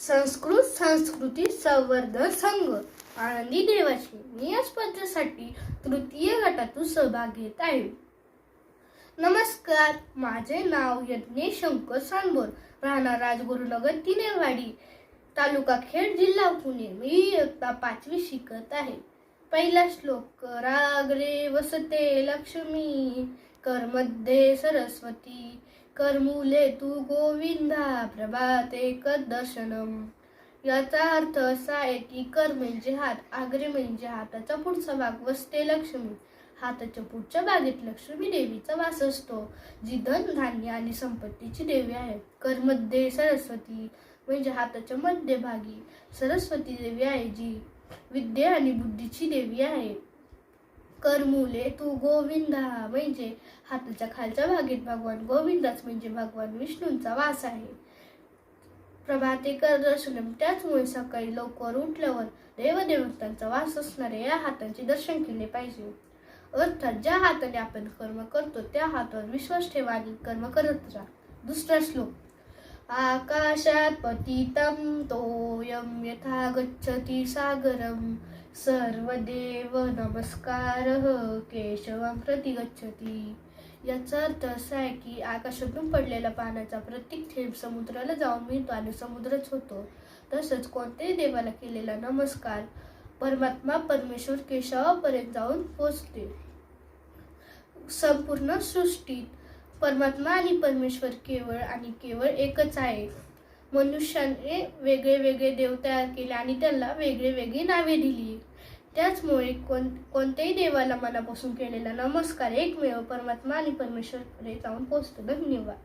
संस्कृत संस्कृती संवर्धन संघ. आनंदी देवाची मी या स्पर्धेसाठी तृतीय गटातून सहभाग घेत आहे. नमस्कार माझे नाव यज्ञेश शंकर सांबोर राहणार राजगुरुनगर तिनेवाडी तालुका खेड जिल्हा पुणे. मी इयत्ता पाचवी शिकत आहे. पहिला श्लोक रागरे वसते लक्ष्मी. करमध्ये सरस्वती. करमुले तू गोविंदा प्रभाते कर दर्शनम. याचा अर्थ असा आहे की कर म्हणजे हात आग्रे म्हणजे हाताचा पुढचा भाग वसते लक्ष्मी. हाताच्या पुढच्या बागेत लक्ष्मी देवीचा वास असतो जी धन धान्य आणि संपत्तीची देवी आहे. करमध्ये सरस्वती म्हणजे हाताच्या मध्यभागी सरस्वती देवी आहे जी विद्या आणि बुद्धीची देवी आहे. करमुले तू गोविंदा म्हणजे हाताच्या खालच्या भागीत भगवान. गोविंदाच म्हणजे भगवान विष्णूंचा वास आहे. प्रभाते कर दर्शनम त्याचमुळे सकाळी लवकर उठल्यावर देवदेवतांचा वास असणाऱ्या या हातांचे दर्शन केले पाहिजे. अर्थात ज्या हाताने आपण कर्म करतो त्या हातावर विश्वास ठेवा आणि कर्म करत राहा. दुसरा श्लोक. आकाशात पतितं तोयं यथा गच्छति सागरं। सर्वदेव नमस्कारः केशवं प्रति गच्छति। याचा अर्थ असा आहे की आकाशातून पडलेला पाण्याचा प्रत्येक थेंब समुद्राला जाऊन मिळतो आणि समुद्रच होतो. तसंच कोणत्याही देवाला केलेला नमस्कार परमात्मा परमेश्वर केशवापर्यंत जाऊन पोचते. संपूर्ण सृष्टीत परमात्मा आणि परमेश्वर केवळ आणि केवळ एकच आहे. मनुष्याने वेगळे वेगळे देव तयार केले आणि त्यांना वेगळे वेगळी नावे दिली. त्याचमुळे कोण कोणत्याही देवाला मनापासून केलेला नमस्कार एकमेव परमात्मा आणि परमेश्वरकडे जाऊन पोचतो धन्यवाद.